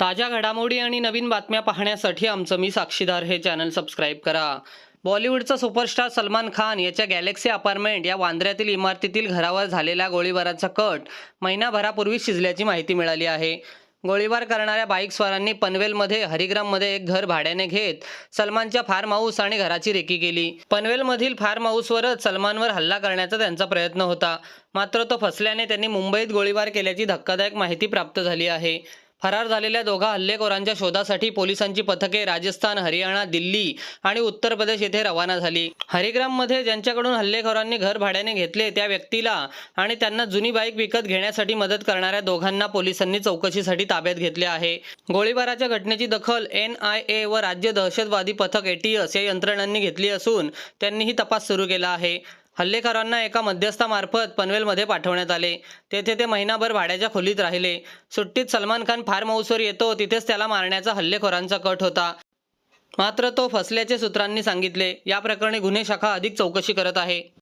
ताज्या घडामोडी आणि नवीन बातम्या पाहण्यासाठी आमचं मी साक्षीदार हे चॅनल सबस्क्राईब करा. बॉलिवूडचा सुपरस्टार सलमान खान याच्या गॅलेक्सी अपार्टमेंट या वांद्र्यातील इमारतीतील घरावर झालेल्या गोळीबाराचा कट महिनाभरापूर्वी शिजल्याची माहिती मिळाली आहे. गोळीबार करणाऱ्या बाईकस्वारांनी पनवेलमध्ये हरिग्राममध्ये एक घर भाड्याने घेत सलमानच्या फार्म हाऊस आणि घराची रेकी केली. पनवेलमधील फार्म हाऊसवरच सलमानवर हल्ला करण्याचा त्यांचा प्रयत्न होता. मात्र तो फसल्याने त्यांनी मुंबईत गोळीबार केल्याची धक्कादायक माहिती प्राप्त झाली आहे. फरार झालेल्या दोघा हल्लेखोरांच्या शोधासाठी पोलिसांची पथके राजस्थान हरियाणा दिल्ली आणि उत्तर प्रदेश येथे रवाना झाली. हरिग्राममध्ये ज्यांच्याकडून हल्लेखोरांनी घर भाड्याने घेतले त्या व्यक्तीला आणि त्यांना जुनी बाईक विकत घेण्यासाठी मदत करणाऱ्या दोघांना पोलिसांनी चौकशीसाठी ताब्यात घेतले आहे. गोळीबाराच्या घटनेची दखल एन आय ए व राज्य दहशतवादी पथक एटीएस या यंत्रणांनी घेतली असून त्यांनीही तपास सुरू केला आहे. हल्लेखोरांना एका मध्यस्थामार्फत पनवेलमध्ये पाठवण्यात आले. तेथे ते महिनाभर भाड्याच्या खोलीत राहिले. सुट्टीत सलमान खान फार हाऊसवर येतो तिथेच त्याला मारण्याचा हल्लेखोरांचा कट होता. मात्र तो फसल्याचे सूत्रांनी सांगितले. या प्रकरणी गुन्हे शाखा अधिक चौकशी करत आहे.